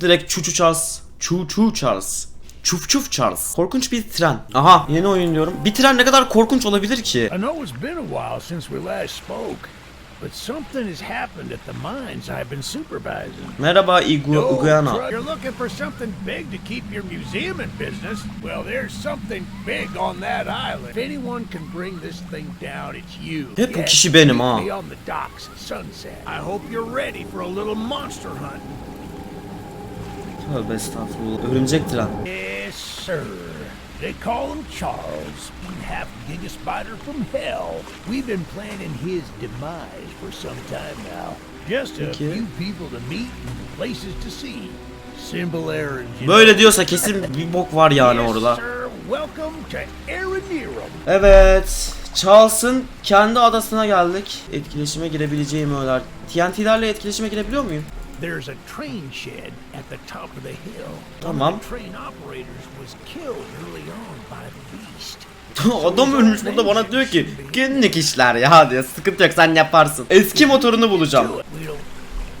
Direkt Çuçu Charles. Çu Charles. Çuf çuf Charles. Korkunç bir tren. Aha yeni oyun diyorum. Bir tren ne kadar korkunç olabilir ki? I know it's been a while since we last spoke, but something has happened at the mines I've been supervising. Merhaba Igu Iguana. You're looking for something big to keep your museum in business? Well, there's something big on that island. If anyone can bring this thing down, it's you. Hep bu kişi benim ha. on the docks at sunset. I hope you're ready for a little monster hunt. Tövbe estağfurullah. Örümcek tren. Yes, sir. They call him Charles, half giga spider from hell. We've been planning his demise for some time now. Just a few people to meet and places to see. Simple errands. you Böyle diyorsa kesin bir bok var yani orada. Evet. Charles'ın kendi adasına geldik. Etkileşime girebileceğim öyle. TNT'lerle etkileşime girebiliyor muyum? There's a train shed at the top of the hill. Tamam. One of the train operators was killed early on by the beast. Adam ölmüş burada bana diyor ki günlük işler ya diyor. Sıkıntı yok sen yaparsın. Eski motorunu bulacağım.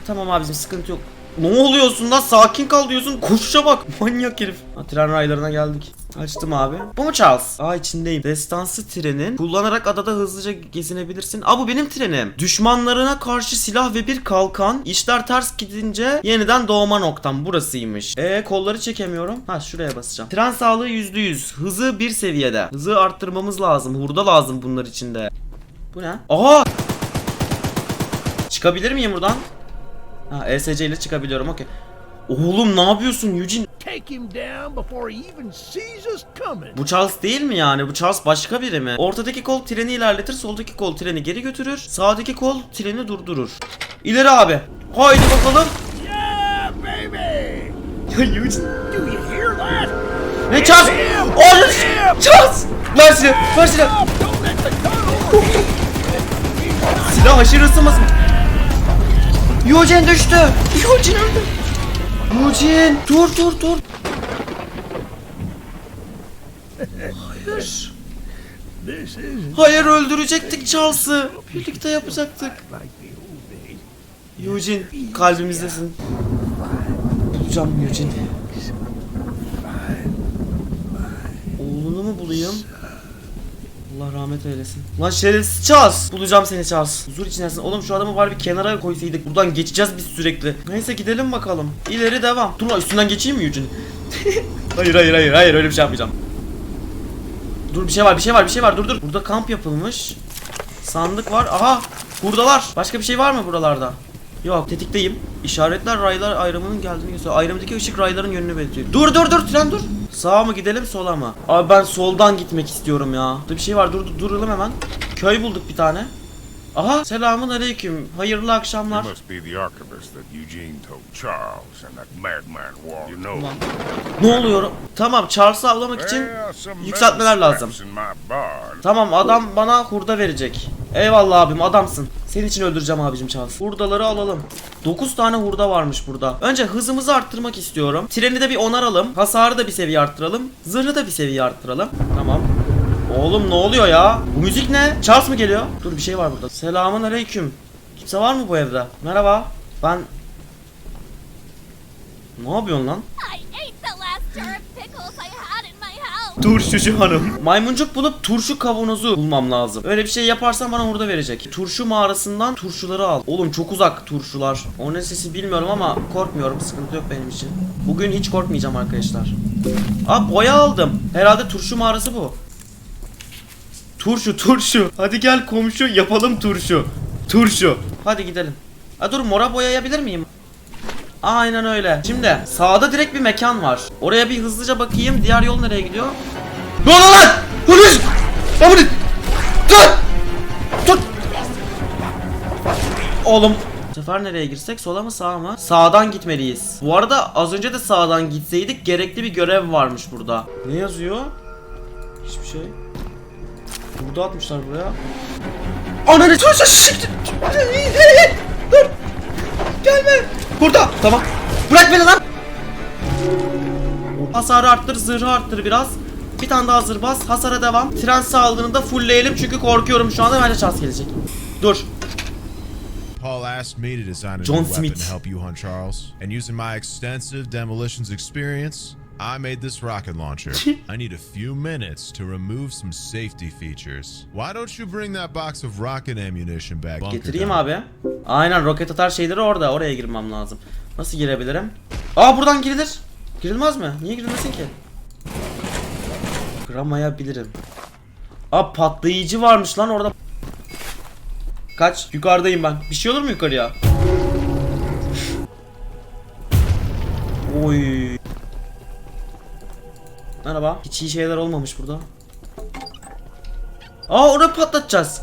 Tamam abicim sıkıntı yok. Ne oluyorsun lan sakin kal diyorsun koşuşa bak manyak herif. Ha, tren raylarına geldik. Açtım abi. Bu mu Charles? Aa içindeyim. Destansı trenin kullanarak adada hızlıca gezinebilirsin. Aa bu benim trenim. Düşmanlarına karşı silah ve bir kalkan. İşler ters gidince yeniden doğma noktam burasıymış. E kolları çekemiyorum. Ha şuraya basacağım. Tren sağlığı %100. Hızı bir seviyede. Hızı arttırmamız lazım. Hurda lazım bunlar içinde. Bu ne? Aha! Çıkabilir miyim buradan? Ha ESC ile çıkabiliyorum okey. Oğlum ne yapıyorsun Eugene? Bu Charles değil mi yani? Bu Charles başka biri mi? Ortadaki kol treni ilerletir, soldaki kol treni geri götürür, sağdaki kol treni durdurur. İleri abi. Haydi bakalım. Yeah, baby! Eugene. Do you hear that? Ne Charles? Him! Charles. Ver silah. Ver silah. Oh! Silah aşırı ısınmasın. Eugene düştü. Eugene öldü. Eugene dur dur dur. Hayır. Hayır öldürecektik Charles'ı. Birlikte yapacaktık. Eugene kalbimizdesin. Bulacağım Eugene. Oğlunu mu bulayım? Allah rahmet eylesin. Lan şerefsiz Charles. Bulacağım seni Charles. Huzur içindesin. Oğlum şu adamı var bir kenara koysaydık. Buradan geçeceğiz biz sürekli. Neyse gidelim bakalım. İleri devam. Dur lan üstünden geçeyim mi Eugene? hayır hayır hayır hayır öyle bir şey yapmayacağım. Dur bir şey var bir şey var bir şey var dur dur. Burada kamp yapılmış. Sandık var. Aha buradalar. Başka bir şey var mı buralarda? Yok tetikteyim. İşaretler raylar ayrımının geldiğini gösteriyor. Ayrımdaki ışık rayların yönünü belirtiyor. Dur dur dur tren dur. Sağa mı gidelim sola mı? Abi ben soldan gitmek istiyorum ya. Burada bir şey var dur dur duralım hemen. Köy bulduk bir tane. Aha selamun aleyküm. Hayırlı akşamlar. Ulan. Ne oluyor? Tamam Charles'ı avlamak için yükseltmeler lazım. Tamam adam bana hurda verecek. Eyvallah abim adamsın. Senin için öldüreceğim abicim Charles. Hurdaları alalım. 9 tane hurda varmış burada. Önce hızımızı arttırmak istiyorum. Treni de bir onaralım. Hasarı da bir seviye arttıralım. Zırhı da bir seviye arttıralım. Tamam. Oğlum ne oluyor ya? Bu müzik ne? Charles mı geliyor? Dur bir şey var burada. Selamun aleyküm. Kimse var mı bu evde? Merhaba. Ben... Ne yapıyorsun lan? I ate the last jar of pickles I had in my house. Turşucu hanım. Maymuncuk bulup turşu kavanozu bulmam lazım. Öyle bir şey yaparsan bana hurda verecek. Turşu mağarasından turşuları al. Oğlum çok uzak turşular. O ne sesi bilmiyorum ama korkmuyorum. Sıkıntı yok benim için. Bugün hiç korkmayacağım arkadaşlar. Aa boya aldım. Herhalde turşu mağarası bu. Turşu turşu. Hadi gel komşu yapalım turşu. Turşu. Hadi gidelim. Ha dur mora boyayabilir miyim? Aynen öyle. Şimdi sağda direkt bir mekan var. Oraya bir hızlıca bakayım. Diğer yol nereye gidiyor? Ne oluyor lan? Polis! Ne? Tut! Tut! Oğlum. Bu sefer nereye girsek? Sola mı sağa mı? Sağdan gitmeliyiz. Bu arada az önce de sağdan gitseydik gerekli bir görev varmış burada. Ne yazıyor? Hiçbir şey. Burada atmışlar buraya. Ananı tut siktir. Dur. Gelme. Burada. Tamam. Bırak beni lan. Hasarı arttır, zırhı arttır biraz. Bir tane daha zırh bas. Hasara devam. Tren sağlığını da fullleyelim çünkü korkuyorum şu anda. Bence şans gelecek. Dur. Paul asked me to design a John new weapon Smith. to help you hunt Charles, and using my extensive demolitions experience, I made this rocket launcher. I need a few minutes to remove some safety features. Why don't you bring that box of rocket ammunition back? bunker Getireyim down? abi. Aynen roket atar şeyleri orada. Oraya girmem lazım. Nasıl girebilirim? Aa buradan girilir. Girilmez mi? Niye girilmesin ki? Kıramayabilirim. Aa patlayıcı varmış lan orada. Kaç? Yukarıdayım ben. Bir şey olur mu yukarıya? Oy. Merhaba. Hiç iyi şeyler olmamış burada. Aa orayı patlatacağız.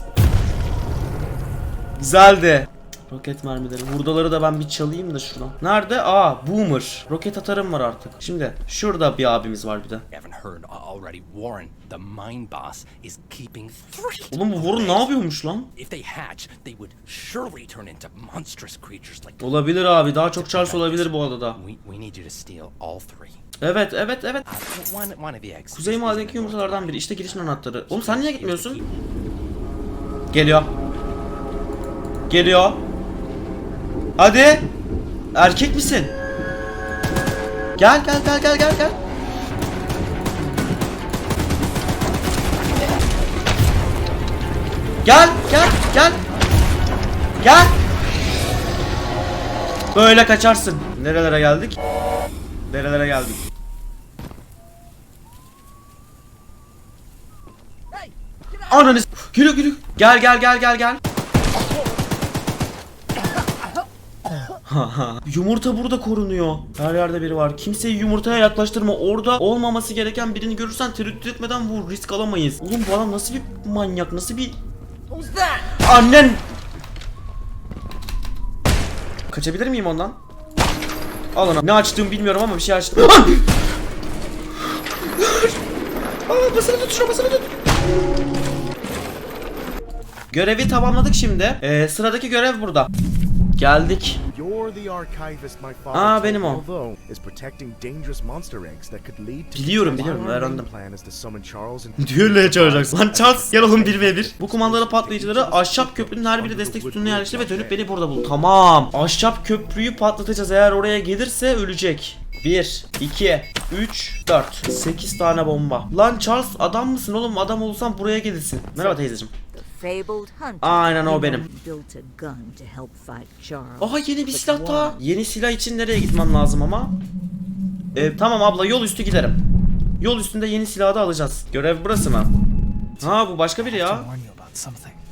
Güzeldi. Roket mermileri. Hurdaları da ben bir çalayım da şuradan. Nerede? Aa boomer. Roket atarım var artık. Şimdi şurada bir abimiz var bir de. Haven't heard already. Warren, the mine boss, is keeping three. Oğlum bu Warren ne yapıyormuş lan? If they hatch, they would surely turn into monstrous creatures like. Olabilir abi. Daha çok Charles olabilir bu adada. We, we need you to steal all three. Evet evet evet. Uh. Kuzey north yumurtalardan biri. İşte girişin anahtarı. Oğlum sen niye gitmiyorsun? Geliyor. Geliyor. Hadi. Erkek misin? Gel gel gel gel gel gel. Gel gel gel. Gel. Böyle kaçarsın. Nerelere geldik? Nerelere geldik? Ananı Geliyor geliyor. Gel gel gel gel gel. Yumurta burada korunuyor. Her yerde biri var. Kimseyi yumurtaya yaklaştırma. Orada olmaması gereken birini görürsen tereddüt etmeden vur. Risk alamayız. Oğlum bu adam nasıl bir manyak? Nasıl bir... Annen! Kaçabilir miyim ondan? Al ona. Ne açtığımı bilmiyorum ama bir şey açtım. Aa, basılı tut şuna basılı tut. Görevi tamamladık şimdi. Ee, sıradaki görev burada. Geldik. Aa, benim o. Biliyorum, biliyorum, öğrendim. plan is to summon Charles and Düğürlüğe çağıracaksın. Lan Charles gel oğlum 1v1. Bu kumandalı patlayıcıları ahşap köprünün her biri destek sütununa yerleştir ve dönüp beni burada bul. Tamam. Ahşap köprüyü patlatacağız. Eğer oraya gelirse ölecek. 1, 2, 3, 4. 8 tane bomba. Lan Charles adam mısın oğlum? Adam olsan buraya gelirsin. Merhaba teyzeciğim. Fabled hunter. Aynen o benim. Built a gun to help fight Charles. Aha yeni bir silah daha. Yeni silah için nereye gitmem lazım ama? Ee, tamam abla yol üstü giderim. Yol üstünde yeni silahı da alacağız. Görev burası mı? Ha bu başka biri ya.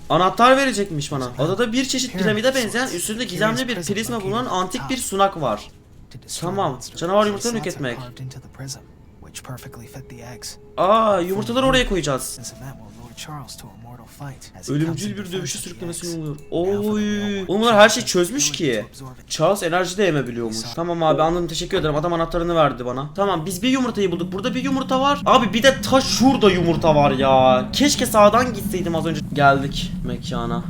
Anahtar verecekmiş bana. Adada bir çeşit piramide benzeyen üstünde gizemli bir prizma bulunan antik bir sunak var. Tamam, canavar yumurtalarını eggs. Aa yumurtaları oraya koyacağız. This event will lure Charles to a mortal fight. as he comes Ölümcül bir. Now for the Oy. bunlar her şeyi çözmüş ki. Charles enerji de emebiliyormuş. Tamam abi anladım teşekkür ederim. Adam anahtarını verdi bana. Tamam biz bir yumurtayı bulduk. Burada bir yumurta var. Abi bir de ta şurada yumurta var ya. Keşke sağdan gitseydim az önce. Geldik mekana.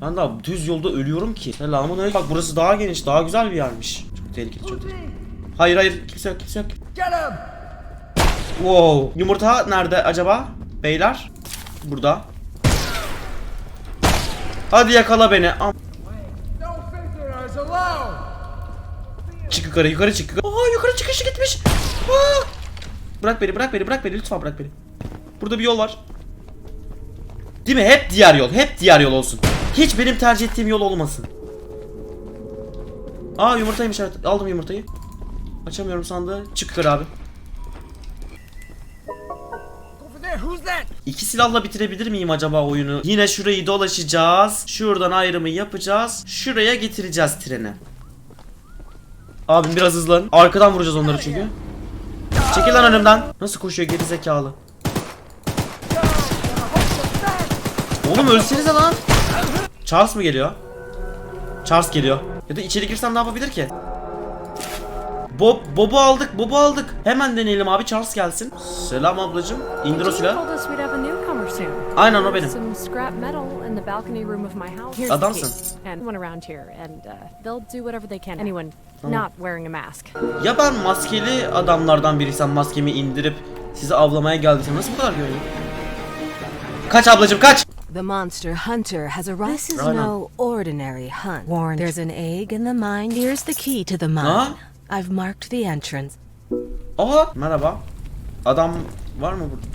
Ben daha düz yolda ölüyorum ki. Selamun aleyküm. Bak burası daha geniş, daha güzel bir yermiş. Çok tehlikeli, çok tehlikeli. Hayır hayır, kimse yok, kimse yok. Wow. Yumurta nerede acaba? Beyler? Burada. Hadi yakala beni. Am- Çık yukarı, yukarı çık. yukarı. Yukarı çıkışı gitmiş. Aa! Bırak beni, bırak beni, bırak beni. Lütfen bırak beni. Burada bir yol var. Değil mi? Hep diğer yol. Hep diğer yol olsun. Hiç benim tercih ettiğim yol olmasın. Aa yumurtaymış evet. Aldım yumurtayı. Açamıyorum sandığı. Çık yukarı abi. İki silahla bitirebilir miyim acaba oyunu? Yine şurayı dolaşacağız. Şuradan ayrımı yapacağız. Şuraya getireceğiz treni. Abim biraz hızlan. Arkadan vuracağız onları çünkü. Çekil lan önümden. Nasıl koşuyor geri zekalı. Oğlum ölsenize lan. Charles mı geliyor? Charles geliyor. Ya da içeri girsem ne yapabilir ki? Bob, Bob'u aldık, Bob'u aldık. Hemen deneyelim abi, Charles gelsin. Selam ablacım. İndir o silahı. Aynen o benim. Adamsın. uh, they'll do whatever they can. Anyone not wearing a mask. Ya ben maskeli adamlardan biriysem maskemi indirip sizi avlamaya geldiysem nasıl bu kadar güvenli? Kaç ablacım kaç! The monster hunter has arrived. This is no ordinary hunt. Warren, there's an egg in the mine. Here's the key to the mine. Ha? I've marked the entrance. Aha merhaba. Adam var mı burada?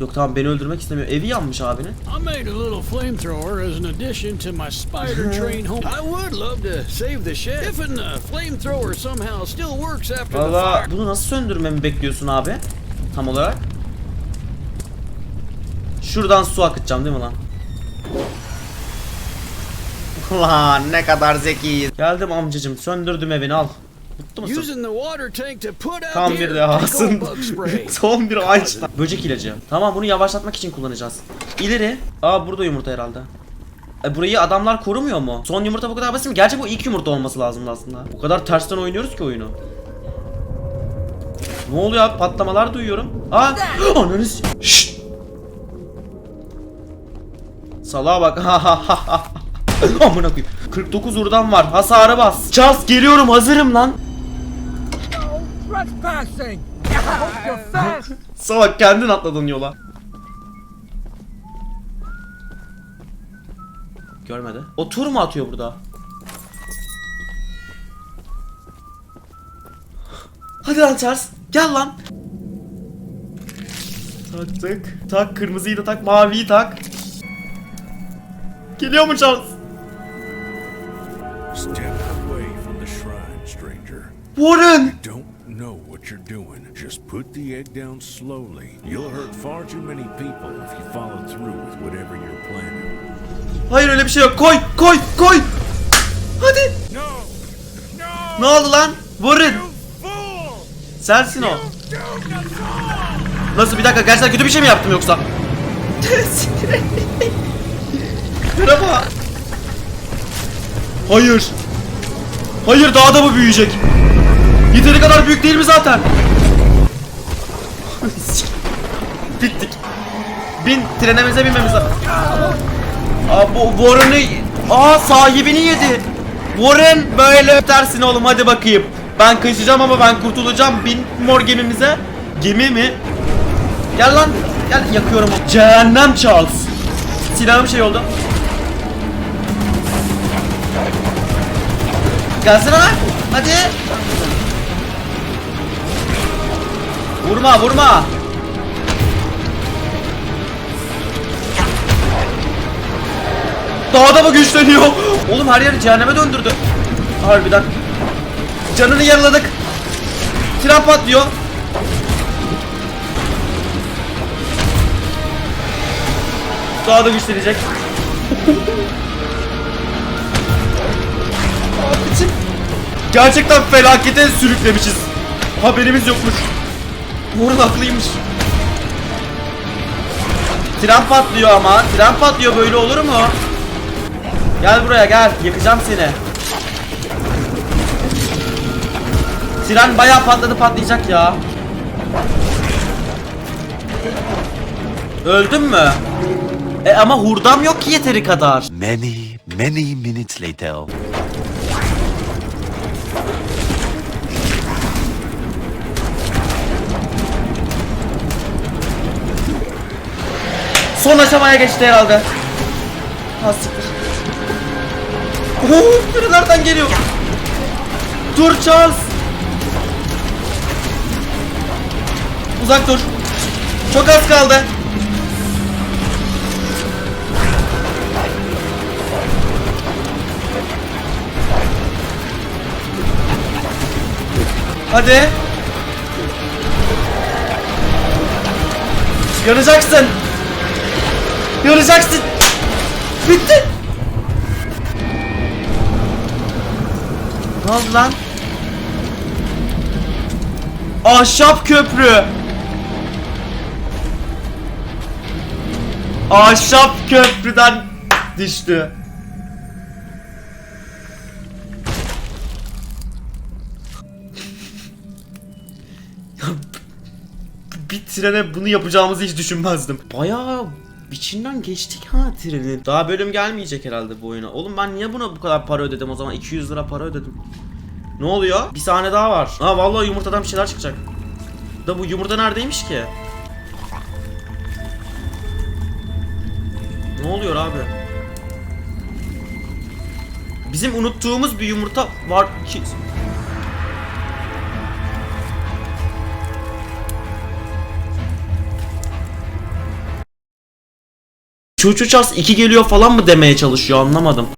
Yok tamam beni öldürmek istemiyor. Evi yanmış abinin. I made a little flamethrower as an addition to my spider train home. I would love to save the shed. If uh, flamethrower somehow still works after the Valla fire. bunu nasıl söndürmemi bekliyorsun abi? Tam olarak. Şuradan su akıtacağım değil mi lan? Lan ne kadar zekiyiz. Geldim amcacım söndürdüm evini al. Mutlu musun? Tam bir dehasın. Son bir Einstein. Böcek ilacı. Tamam bunu yavaşlatmak için kullanacağız. İleri. Aa burada yumurta herhalde. E, burayı adamlar korumuyor mu? Son yumurta bu kadar basit mi? Gerçi bu ilk yumurta olması lazımdı aslında. O kadar tersten oynuyoruz ki oyunu. Ne oluyor abi? Patlamalar duyuyorum. Aa! Ananı Şşt! Salağa bak. Amına koyayım. 49 vurdan var. Hasarı bas. Charles geliyorum. Hazırım lan. Salak kendin atladın yola. Görmedi. O tur mu atıyor burada? Hadi lan Charles. Gel lan. Taktık. Tak kırmızıyı da tak, maviyi tak. Geliyor mu Charles? Step away from the shrine, stranger. Warren! Don't what you're doing. Just put the egg down slowly. You'll hurt far too many people if you follow through with whatever you're planning. Hayır öyle bir şey yok. Koy, koy, koy. Hadi. No! No! Ne oldu lan? Fool! Sensin o. Nasıl bir dakika gerçekten kötü bir şey mi yaptım yoksa? Merhaba. Hayır. Hayır daha da bu büyüyecek. Yeteri kadar büyük değil mi zaten? Bittik. Bin trenemize binmemiz lazım. Aa bu Warren'ı Aa sahibini yedi. Warren böyle ötersin oğlum hadi bakayım. Ben kaçacağım ama ben kurtulacağım. Bin mor gemimize. Gemi mi? Gel lan. Gel yakıyorum. Cehennem Charles. Silahım şey oldu. Gelsene lan. Hadi. Vurma vurma. Daha da mı güçleniyor? Oğlum her yeri cehenneme döndürdü. Harbiden. Canını yaraladık. Tren patlıyor. Daha da güçlenecek. Gerçekten felakete sürüklemişiz. Haberimiz yokmuş. Morun haklıymış. Tren patlıyor ama. Tren patlıyor böyle olur mu? Gel buraya gel. Yakacağım seni. Tren bayağı patladı patlayacak ya. Öldün mü? E ama hurdam yok ki yeteri kadar. Many, many minutes later. Son aşamaya geçti herhalde. Ha siktir. Oo, biri nereden geliyor? Dur Charles. Uzak dur. Çok az kaldı. Hadi. Yanacaksın. Yanacaksın. Bitti. Ne oldu lan? Ahşap köprü. Ahşap köprüden düştü. Bir trene bunu yapacağımızı hiç düşünmezdim. Bayağı içinden geçtik ha. Daha bölüm gelmeyecek herhalde bu oyuna. Oğlum ben niye buna bu kadar para ödedim o zaman? 200 lira para ödedim. Ne oluyor? Bir sahne daha var. Ha vallahi yumurtadan bir şeyler çıkacak. Da bu yumurta neredeymiş ki? Ne oluyor abi? Bizim unuttuğumuz bir yumurta var ki... Çuçu Charles 2 geliyor falan mı demeye çalışıyor anlamadım.